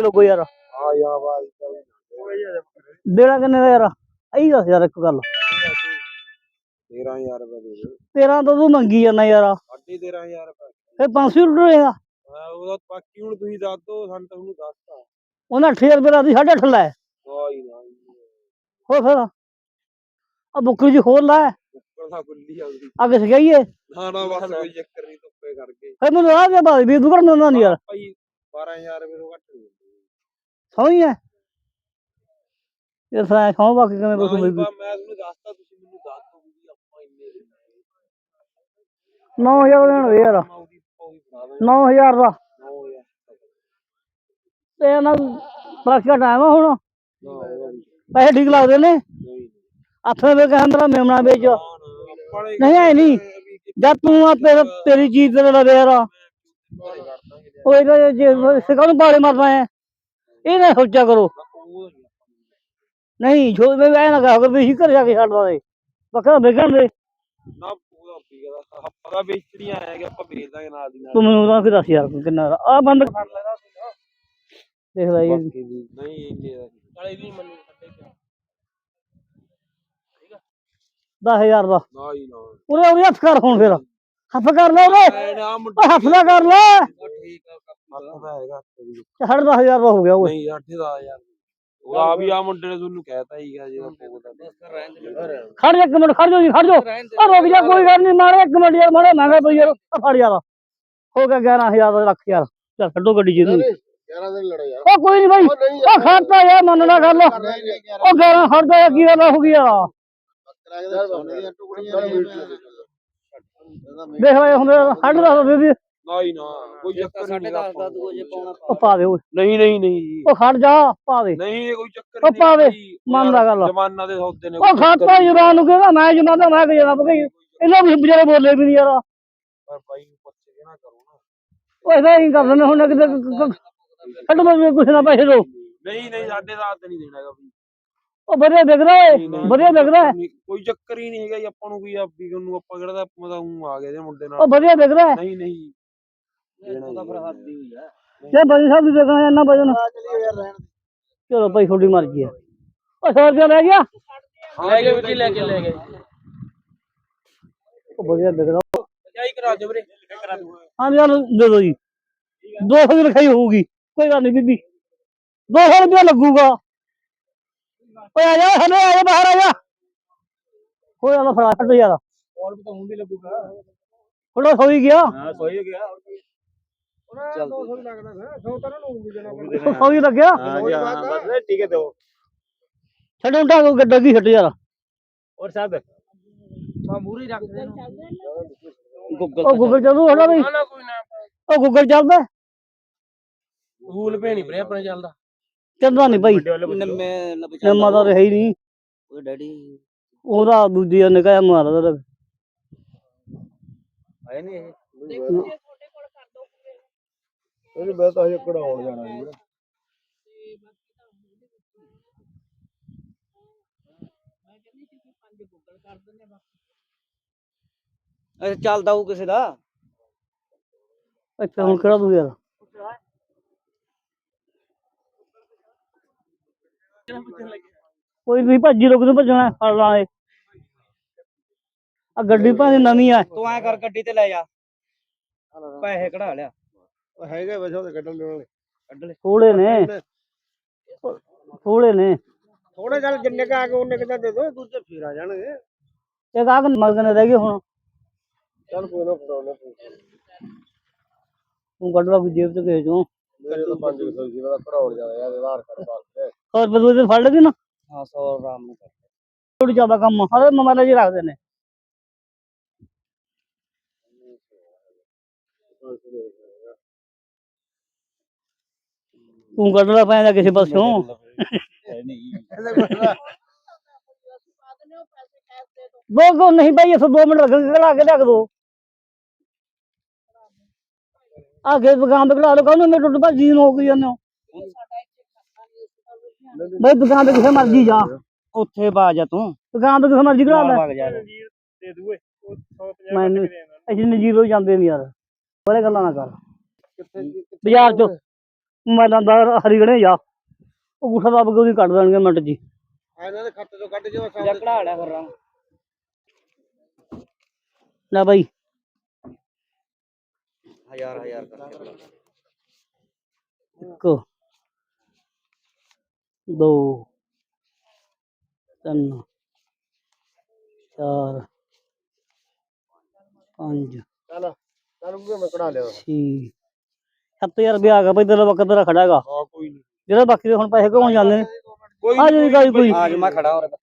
Kilo ਕੋਈ ਯਾਰ ਆ ਜਾ ਬਾਈ ਦੇਣਾ ਕਿੰਨੇ ਦਾ ਯਾਰ ਅਈ ਦੱਸ ਯਾਰ ਇੱਕ ਗੱਲ 13000 ਰੁਪਏ ਦੇ ਦੇ ਤੇਰਾਂ ਤਾਂ ਤੂੰ ਮੰਗੀ ਜਾਂਦਾ ਯਾਰ ਸਾਢੇ 13000 ਰੁਪਏ ਫਿਰ 500 ਰੁਪਏਗਾ ਹਾਂ ਉਹਦਾ ਬਾਕੀ ਹੁਣ ਤੁਸੀਂ ਦੱਸ ਦੋ ਸਾਨੂੰ ਤਾਂ ਉਹਨੂੰ ਦੱਸਤਾ ਉਹਨਾਂ 8000 ਰੁਪਏ ਦਾ ਦੀ 8.5 ਲੈ ਕੋਈ ਨਾ ਹੋਰ ਫਿਰ ਆ ਬੁੱਕਰੀ ਜੀ ਖੋਲ ਲੈ ਉੱਪਰ ਦਾ ਗੁੱਲੀ ਆ ਉਹਦੀ ਅੱਗੇ ਸਗਾਈਏ ਨਾ ਨਾ ਬਸ ਕੋਈ ਚੱਕਰ ਨਹੀਂ ਧੁੱਪੇ ਕਰਕੇ ਫਿਰ ਮੈਨੂੰ ਆ ਦੇ ਬਾਅਦ ਵੀ ਦੁਕਾਨ ਦਿੰਦਾ ਨਹੀਂ ਯਾਰ ਭਾਈ 12000 ਰੁਪਏ ਤੋਂ ਘੱਟ ਨਹੀਂ ਦਿੰਦੇ ਸੌਂ ਹੈ ਇਹ ਸਾਂ ਸੌਂ ਬਾਕੀ ਕਿਵੇਂ ਨਾ ਬਸ ਜੀ, ਬਾ- ਮੈਂ ਤੁਹਾਨੂੰ ਦੱਸਤਾ ਤੁਸੀਂ ਮੈਨੂੰ ਦੱਸ ਦੋ ਵੀ ਆਪਾਂ ਇੰਨੇ ਦੇ 9000 ਦੇਣ ਦੇ ਯਾਰ ਮੈਂ ਉਹਦੀ ਉਹਦੀ ਬਣਾ ਦਾਂਗੇ 9000 ਦਾ 9000 ਤੇ ਇਹਨਾਂ ਬਸ ਦਾ ਟਾਈਮ ਆ ਹੁਣ ਨਾ ਉਹਦਾ ਨੀ। ਪੈਸੇ ਠੀਕ ਲੱਗਦੇ ਨੇ ਨਹੀਂ ਹੱਥਾਂ ਦੇ ਕਹਿੰਦਾ ਮੇਮਣਾ ਵੇਚ ਨਾ, ਨਾ, ਆਪਾਂ ਨੇ ਨਹੀਂ ਐ ਨਹੀਂ ਵੀ ਕਿੱਥੇ ਜਦ ਤੂੰ ਆ ਤੇਰਾ ਤੇਰੀ ਚੀਜ਼ ਤੇ ਲਵੇ ਯਾਰ ਬਾਰੇ ਕਰ ਦਾਂਗੇ ਉਹ ਇਹਦਾ ਜੇ ਸਿਕਾ ਨੂੰ ਬਾਰੇ ਮਾਰਦਾ ਹੈ ਇਹ ਨਾ ਸੋਚਿਆ ਕਰੋ। ਉਹ ਨੀ ਆਪਾਂ ਨਹੀਂ ਜੋ ਮੈਂ ਐ ਨਾ ਕਹਾ ਵੀ ਅਸੀਂ ਘਰ ਜਾ ਕੇ ਛੱਡਦਾ ਦੇ ਬੱਕਰਾ ਵੇਚਣ ਦੇ ਨਾ ਉਹਦਾ ਪੀਗਾ ਆਪਾਂ ਦਾ ਵੇਚੜੀਆਂ ਆਇਆ ਕਿ ਆਪਾਂ ਵੇਚ ਦਾਂਗੇ ਨਾਲ ਦੀ ਨਾਲ। ਤੂੰ ਮੈਨੂੰ ਉਹਦਾ ਫਿਰ ਦੱਸ ਯਾਰ ਕਿੰਨਾ ਦਾ। ਆ ਬੰਦ ਫੜ ਲੈਣਾ ਸੀ ਨਾ। ਦੇਖ ਲੈ ਇਹ ਬਾਕੀ ਵੀ ਨਹੀਂ ਇੰਨੇ ਦਾ ਨਾਲੇ ਵੀ ਮੰਨੂ ਛੱਡੇ ਕਿਆ 10000 ਦਾ। ਨਾ ਹੀ ਨਾ। ਉਹਦੇ ਉਹਦੇ ਹੱਥ ਕਰ ਹੁਣ ਫਿਰ। ਹੱਥ ਕਰ ਲੈ ਉਹਦੇ ਐ ਨਾ ਓਏ ਹੱਥ ਨਾ ਕਰ ਲੈ। ਠੀਕ ਆ ਹੱਥ ਦਾ ਹੈਗਾ ਦਸ ਹਜ਼ਾਰ ਦਾ ਹੋ ਗਿਆ ਓਏ। ਨਹੀਂ 8000 ਯਾਰ ਉਹ ਆ ਵੀ ਆ ਮੁੰਡੇ ਨੇ ਤੁਹਾਨੂੰ ਕਹਿਤਾ ਹੀਗਾ ਜਿਹੜਾ ਪੋਗਦਾ ਖੜ ਜਾ ਇੱਕ ਮਿੰਟ ਖੜ ਜਾ ਜੀ ਖੜ ਜਾ। ਉਹ ਰੁਕ ਜਾ ਕੋਈ ਗੱਲ ਨਹੀਂ ਮਾਰੇ ਇੱਕ ਮਿੰਟ ਯਾਰ ਮਾਰੇ ਮਹਿੰਗਾ ਪਈ ਯਾਰ। ਫੜ ਯਾਰ। ਹੋ ਗਿਆ 11000 ਦਾ ਲੱਖ ਯਾਰ। ਚੱਲ ਛੱਡੋ ਗੱਡੀ ਜੀ ਨੂੰ 11 ਦਿਨ ਲੜਾ ਯਾਰ। ਉਹ ਕੋਈ ਨਹੀਂ ਬਾਈ ਉਹ ਖਾਤਾ ਯਾਰ। ਮੰਨਣਾ ਗੱਲ। ਉਹ 11 ਖੜ ਜਾ ਕੀ ਗੱਲ ਹੋ ਗਈ ਯਾਰ। ਦੇਖ ਲੈ ਹੁਣ ਦਸ ਦੇ ਦੀ ਨਾ ਹੀ ਨਾ ਕੋਈ ਚੱਕਰ ਨਹੀਂ ਹੈਗਾ ਉਹ ਪਾ ਦੇ ਓਏ ਨਹੀਂ ਨਹੀਂ ਨਹੀਂ ਉਹ ਖੜ ਜਾ ਪਾ ਦੇ ਨਹੀਂ ਇਹ ਕੋਈ ਚੱਕਰ ਉਹ ਨਹੀਂ ਭਾਵੇਂ ਮੰਨਦਾ ਗੱਲ। ਜਮਾਨਾ ਦੇ ਸੌਦੇ ਨੇ ਉਹ ਖਾਤਾ ਜਵਾਨ ਨੂੰ ਕਹਿੰਦਾ ਮੈਂ ਜਮਾਨਾ ਮੈਂ ਕਿ ਜਨਾਬ ਇਹਨਾਂ ਵੀ ਵਿਚਾਰੇ ਬੋਲੇ ਵੀ ਨਹੀਂ ਯਾਰ। ਪਰ ਬਾਈ ਨੂੰ ਪੁੱਛ ਕੇ ਨਾ ਕਰੋ ਨਾ। ਉਹ ਇਹਦਾ ਹੀ ਕਰ ਦਿੰਦੇ ਹੁਣ ਕਿਤੇ ਕੱਢ ਮੈਂ ਕੁਛ ਨਾ ਪੈਸੇ ਦੋ। ਨਹੀਂ ਨਹੀਂ ਸਾਡੇ ਦਾ ਹੱਥ ਨਹੀਂ ਦੇਣਾ ਹੈਗਾ ਵੀ ਉਹ ਵਧੀਆ ਦਿਖਦਾ ਏ ਨਹੀਂ, ਨਹੀਂ, ਵਧੀਆ ਦਿਖਦਾ ਏ। ਨਹੀਂ, ਕੋਈ ਚੱਕਰ ਹੀ ਨਹੀਂ ਹੈਗਾ ਜੀ ਆਪਾਂ ਨੂੰ ਕੋਈ ਆ ਵੀ ਨੂੰ ਆਪਾਂ ਕਿਹੜਾ ਦਾ ਮਤਲਬ ਊਂ ਆ ਗਏ ਦੇ ਮੁੰਡੇ ਉਹ ਨਾਲ ਵਧੀਆ ਦਿਖਦਾ ਏ। ਨਹੀਂ ਨਹੀਂ ਇਹ ਤਾਂ ਫਿਰ ਹੱਦੀ ਹੋਈ ਆ। ਜੇ ਭਾਈ ਸਾਹਿਬ ਦੀ ਜਗ੍ਹਾ ਇੰਨਾ ਵਜਨ ਚਲੀ ਯਾਰ ਰਹਿਣ ਚਲੋ ਭਾਈ ਤੁਹਾਡੀ ਮਰਜ਼ੀ ਆ ਉਹ ਸੌ ਰੁਪਇਆ ਲੈ ਗਿਆ? ਲੈ ਕੇ ਵੀ ਲੈ ਕੇ ਲੈ ਗਏ ਉਹ ਵਧੀਆ ਲਿਖਦਾ ਜਾਈ ਕਰਾ ਦਿਓ ਵੀਰੇ। ਕਰਾ ਦਿਓ ਹਾਂ ਯਾਰ ਦੇ ਦੋ ਜੀ। 200 ਦੀ ਲਿਖਾਈ ਹੋਊਗੀ। ਕੋਈ ਗੱਲ ਨਹੀਂ ਬੀਬੀ। 200 ਰੁਪਇਆ ਲੱਗੂਗਾ। ਓਏ ਆ ਜਾ ਹਲੇ ਆ ਜਾ ਬਾਹਰ ਆ ਜਾ। ਕੋਈ ਆਲਾ ਫੜਾ ਛੱਡ ਯਾਰ। ਹੋਰ ਵੀ ਤਾਂ ਹੁਣ ਵੀ ਲੱਗੂਗਾ। ਥੋੜਾ ਸੋਈ ਗਿਆ। ਹਾਂ ਸੋਈ ਗਿਆ। ਚੱਲ ਸੌ ਹੀ ਲੱਗਿਆ? ਹਾਂ ਜੀ ਹਾਂ ਬਸ ਠੀਕ ਹੈ ਦੋ ਛੱਡ ਹੁੰਦਾ ਕੋ ਗੱਡਾ ਕੀ ਛੱਡ ਯਾਰ। ਔਰ ਸਾਹਿਬ ਗੂਗਲ ਉਹ ਗੂਗਲ ਚੱਲੂ ਹਣਾ ਬਈ? ਉਹ ਗੂਗਲ ਚੱਲਦਾ? ਗੂਗਲ ਪੇ ਨਹੀਂ ਭਰੇ ਆਪਣੇ ਚੱਲਦਾ। ਚੱਲਦਾ ਨਹੀਂ ਬਈ। ਨੰਮੇ ਨੰਮਾ ਤਾਂ ਰਿਹਾ ਹੀ ਨਹੀਂ ਉਹ ਡੈਡੀ। ਉਹਦਾ ਦੂਜੀ ਨਿਕਾਇਆ ਮਾਰਦਾ ਆਏ ਨਹੀਂ ਇਹ। ਇਹਨੂੰ ਮੈਂ ਤਾਂ ਹਜੇ ਕਢਾਉਣ ਜਾਣਾ ਜੀ ਅੱਛਾ ਚੱਲਦਾ ਉਹ ਕਿਸੇ ਦਾ। ਅੱਛਾ ਹੁਣ ਕਿਹੜਾ ਤੂੰ ਯਾਰ ਕੋਈ ਨਹੀਂ ਭੱਜੀ ਲੋਕ ਨੂੰ ਭੱਜਣਾ ਫੜ ਲਾਂਗੇ ਆ ਗੱਡੀ ਭਾਵੇਂ ਨਵੀਂ ਆ। ਤੂੰ ਐ ਕਰ ਗੱਡੀ ਤੇ ਲੈ ਜਾ। ਪੈਸੇ ਕਢਾ ਲਿਆ। ਹੈਗਾ ਵੈਸੇ ਉਹਦੇ ਕੱਢਣ ਦੇ ਵਾਲੇ ਕੱਢ ਲੈ। ਥੋੜੇ ਨੇ। ਥੋੜੇ ਨੇ। ਥੋੜੇ ਚੱਲ ਜਿੰਨੇ ਕਾ ਕੇ ਉਹਨੇ ਕਿਤਾ ਦੇ ਦੋ ਦੂਜੇ ਫੇਰ ਆ ਜਾਣਗੇ। ਇੱਕ ਆਹ ਮਗਨ ਰਹਿ ਗਏ ਹੁਣ। ਚੱਲ ਕੋਈ ਨਾ ਫੜਾਉਣਾ ਤੂੰ ਕੱਢ ਲਾ ਕੋਈ ਜੇਬ ਚ ਭੇਜ ਦੂੰ ਮੇਰੇ ਤਾਂ 500 ਜੀ ਦਾ ਕਢਾਉਣ ਜਾਣਾ ਯਾਰ ਆਧਾਰ ਕਾਰਡ ਵਾਸਤੇ ਹੋਰ ਬਦੂ ਤੇ ਫੜ ਲੈਦੀ ਨਾ। ਹਾਂ 100 ਆਰਾਮ ਨਾਲ ਕਰ ਥੋੜੀ ਜ਼ਿਆਦਾ ਕੰਮ ਹਰੇ ਮੋਬਾਈਲ ਜੀ ਰੱਖਦੇ ਨੇ। ਤੂੰ ਕੱਢ ਲਾ ਪੈਂਦਾ ਕਿਸੇ ਪਾਸੋਂ। ਦੋ ਕੋ ਨਹੀਂ ਭਾਈ ਇਥੋਂ 2 ਮਿੰਟ ਲੱਗਣਗੇ ਕਢਾ ਕੇ ਰੱਖ ਦੋ। ਆ ਕੇ ਦੁਕਾਨ ਤੇ ਕਢਾ ਲਓ ਕਹਿੰਦੇ ਮੇਰੇ ਟੁੱਟ ਭੱਜੀ ਨੂੰ ਹੋ ਗਈ ਜਾਂਦੇ ਹੋ। ਬਈ ਦੁਕਾਨ ਤੇ ਕਿਸੇ ਮਰਜ਼ੀ ਜਾ। ਉੱਥੇ ਬਾ ਜਾ ਤੂੰ। ਦੁਕਾਨ ਤੇ ਕਿਸੇ ਮਰਜ਼ੀ ਕਢਾ ਲੈ। ਦੇ ਦੂਏ ਉਹ 150 ਮੈਨੂੰ ਅਸੀਂ ਨਜੀਰੋ ਜਾਂਦੇ ਨਹੀਂ ਯਾਰ। ਬੜੇ ਗੱਲਾਂ ਨਾ ਕਰ। ਬਾਜ਼ਾਰ ਚ ਮੋਬਾਈਲਾਂ ਦਾ ਹਰੀਗਣੇ ਜਾ। ਉਹ ਗੁੱਠਾ ਦੱਬ ਕੇ ਉਹਦੀ ਕੱਢ ਦੇਣਗੇ ਮਿੰਟ। ਆ ਇਹਨਾਂ ਦੇ ਖਾਤੇ ਤੋਂ ਕੱਢ ਬਸ ਜਾਂ ਕਢਾ ਲਿਆ ਫਿਰ। ਲੈ ਬਾਈ। ਹਜ਼ਾਰ ਹਜ਼ਾਰ ਕਰਕੇ ਇੱਕ ਦੋ ਤਿੰਨ ਚਾਰ ਪੰਜ ਚੱਲ ਚੱਲ ਉਹ ਮੈਂ ਕਢਾ ਲਿਆ। ਛੇ 7000 ਰੁਪਇਆ ਆ ਗਿਆ ਬਈ ਤੇਰਾ ਬੱਕਰ ਤੇਰਾ ਖੜਾ ਹੈਗਾ। ਹਾਂ ਕੋਈ ਨਹੀਂ ਜਿਹੜਾ ਬਾਕੀ ਦੇ ਹੁਣ ਪੈਸੇ ਕੋਣ ਜਾਂਦੇ ਨੇ। ਕੋਈ ਆ ਜੀ ਗਾਈ ਕੋਈ ਆਜ ਮੈਂ ਖੜਾ ਹੋ ਰਿਹਾ